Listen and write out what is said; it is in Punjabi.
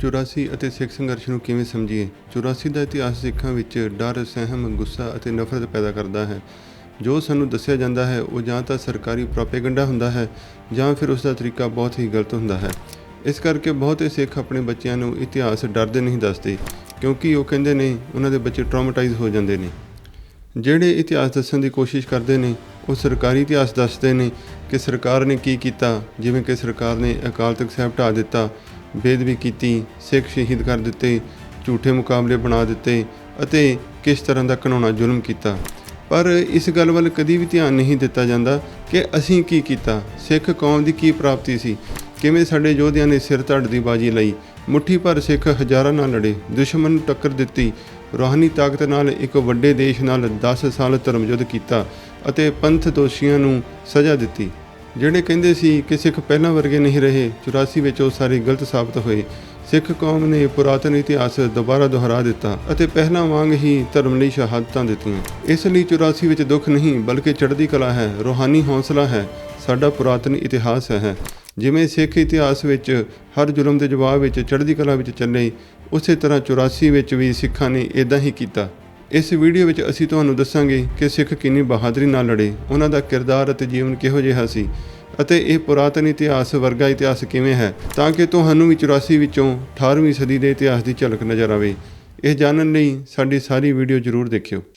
84 ਅਤੇ ਸਿੱਖ ਸੰਘਰਸ਼ ਨੂੰ ਕਿਵੇਂ ਸਮਝੀਏ? 84 ਦਾ ਇਤਿਹਾਸ ਸਿੱਖਾਂ ਵਿੱਚ ਡਰ, ਸਹਿਮ, ਗੁੱਸਾ ਅਤੇ ਨਫ਼ਰਤ ਪੈਦਾ ਕਰਦਾ ਹੈ। ਜੋ ਸਾਨੂੰ ਦੱਸਿਆ ਜਾਂਦਾ ਹੈ, ਉਹ ਜਾਂ ਤਾਂ ਸਰਕਾਰੀ ਪ੍ਰੋਪੇਗੈਂਡਾ ਹੁੰਦਾ ਹੈ ਜਾਂ ਫਿਰ ਉਸ ਦਾ ਤਰੀਕਾ ਬਹੁਤ ਹੀ ਗਲਤ ਹੁੰਦਾ ਹੈ। ਇਸ ਕਰਕੇ ਬਹੁਤੇ ਸਿੱਖ ਆਪਣੇ ਬੱਚਿਆਂ ਨੂੰ ਇਤਿਹਾਸ ਡਰਦੇ ਨਹੀਂ ਦੱਸਦੇ, ਕਿਉਂਕਿ ਉਹ ਕਹਿੰਦੇ ਨੇ, ਉਹਨਾਂ ਦੇ ਬੱਚੇ ਟਰਾਮਾਟਾਈਜ਼ ਹੋ ਜਾਂਦੇ ਨੇ। ਜਿਹੜੇ ਇਤਿਹਾਸ ਦੱਸਣ ਦੀ ਕੋਸ਼ਿਸ਼ ਕਰਦੇ ਨੇ, ਉਹ ਸਰਕਾਰੀ ਇਤਿਹਾਸ ਦੱਸਦੇ ਨੇ ਕਿ ਸਰਕਾਰ ਨੇ ਕੀ ਕੀਤਾ, ਜਿਵੇਂ ਕਿ ਸਰਕਾਰ ਨੇ ਅਕਾਲ ਤਖਤ ਸਾਹਿਬ ਢਾਹ ਦਿੱਤਾ ਬੇਦਬੀ ਕੀਤੀ, ਸਿੱਖ ਸ਼ਹੀਦ ਕਰ ਦਿੱਤੇ, ਝੂਠੇ ਮੁਕਾਬਲੇ ਬਣਾ ਦਿੱਤੇ ਅਤੇ ਕਿਸ ਤਰ੍ਹਾਂ ਦਾ ਘਿਨਾਉਣਾ ਜ਼ੁਲਮ ਕੀਤਾ। ਪਰ ਇਸ ਗੱਲ ਵੱਲ ਕਦੀ ਵੀ ਧਿਆਨ ਨਹੀਂ ਦਿੱਤਾ ਜਾਂਦਾ ਕਿ ਅਸੀਂ ਕੀ ਕੀਤਾ। ਸਿੱਖ ਕੌਮ ਦੀ ਕੀ ਪ੍ਰਾਪਤੀ ਸੀ? ਕਿਵੇਂ ਸਾਡੇ ਯੋਧਿਆਂ ਨੇ ਸਿਰ ਧੜ ਦੀ ਬਾਜੀ ਲਈ? ਮੁੱਠੀ ਭਰ ਸਿੱਖ ਹਜ਼ਾਰਾਂ ਨਾਲ ਲੜੇ, ਦੁਸ਼ਮਣ ਨੂੰ ਟੱਕਰ ਦਿੱਤੀ, ਰੂਹਾਨੀ ਤਾਕਤ ਨਾਲ ਇੱਕ ਵੱਡੇ ਦੇਸ਼ ਨਾਲ 10 ਸਾਲ ਧਰਮ ਯੁੱਧ ਕੀਤਾ ਅਤੇ ਪੰਥ ਦੋਸ਼ੀਆਂ ਨੂੰ ਸਜ਼ਾ ਦਿੱਤੀ। ਜਿਹੜੇ ਕਹਿੰਦੇ ਸੀ ਕਿ ਸਿੱਖ ਪਹਿਲਾਂ ਵਰਗੇ ਨਹੀਂ ਰਹੇ 84 ਵਿੱਚ ਉਹ ਸਾਰੇ ਗਲਤ ਸਾਬਤ ਹੋਏ। ਸਿੱਖ ਕੌਮ ਨੇ ਪੁਰਾਤਨ ਇਤਿਹਾਸ ਦੁਬਾਰਾ ਦੁਹਰਾ ਦਿੱਤਾ ਅਤੇ ਪਹਿਲਾਂ ਵਾਂਗ ਹੀ ਧਰਮ ਲਈ ਸ਼ਹਾਦਤਾਂ ਦਿੱਤੀਆਂ। ਇਸ ਲਈ 84 ਵਿੱਚ ਦੁੱਖ ਨਹੀਂ, ਬਲਕਿ ਚੜ੍ਹਦੀ ਕਲਾ ਹੈ, ਰੂਹਾਨੀ ਹੌਸਲਾ ਹੈ, ਸਾਡਾ ਪੁਰਾਤਨ ਇਤਿਹਾਸ ਹੈ। ਜਿਵੇਂ ਸਿੱਖ ਇਤਿਹਾਸ ਵਿੱਚ ਹਰ ਜ਼ੁਲਮ ਦੇ ਜਵਾਬ ਵਿੱਚ ਚੜ੍ਹਦੀ ਕਲਾ ਵਿੱਚ ਚੱਲੇ, ਉਸੇ ਤਰ੍ਹਾਂ 84 ਵਿੱਚ ਵੀ ਸਿੱਖਾਂ ਨੇ ਇਦਾਂ ਹੀ ਕੀਤਾ। ਇਸ ਵੀਡੀਓ ਵਿੱਚ ਅਸੀਂ ਤੁਹਾਨੂੰ ਦੱਸਾਂਗੇ ਕਿ ਸਿੱਖ ਕਿੰਨੀ ਬਹਾਦਰੀ ਨਾਲ ਲੜੇ, ਉਹਨਾਂ ਦਾ ਕਿਰਦਾਰ ਅਤੇ ਜੀਵਨ ਕਿਹੋ ਜਿਹਾ ਸੀ ਅਤੇ ਇਹ ਪੁਰਾਤਨ ਇਤਿਹਾਸ ਵਰਗਾ ਇਤਿਹਾਸ ਕਿਵੇਂ ਹੈ, ਤਾਂ ਕਿ ਤੁਹਾਨੂੰ ਵੀ 84 ਵਿੱਚੋਂ 18ਵੀਂ ਸਦੀ ਦੇ ਇਤਿਹਾਸ ਦੀ ਝਲਕ ਨਜ਼ਰ ਆਵੇ। ਇਹ ਜਾਣਨ ਲਈ ਸਾਡੀ ਸਾਰੀ ਵੀਡੀਓ ਜ਼ਰੂਰ ਦੇਖਿਓ।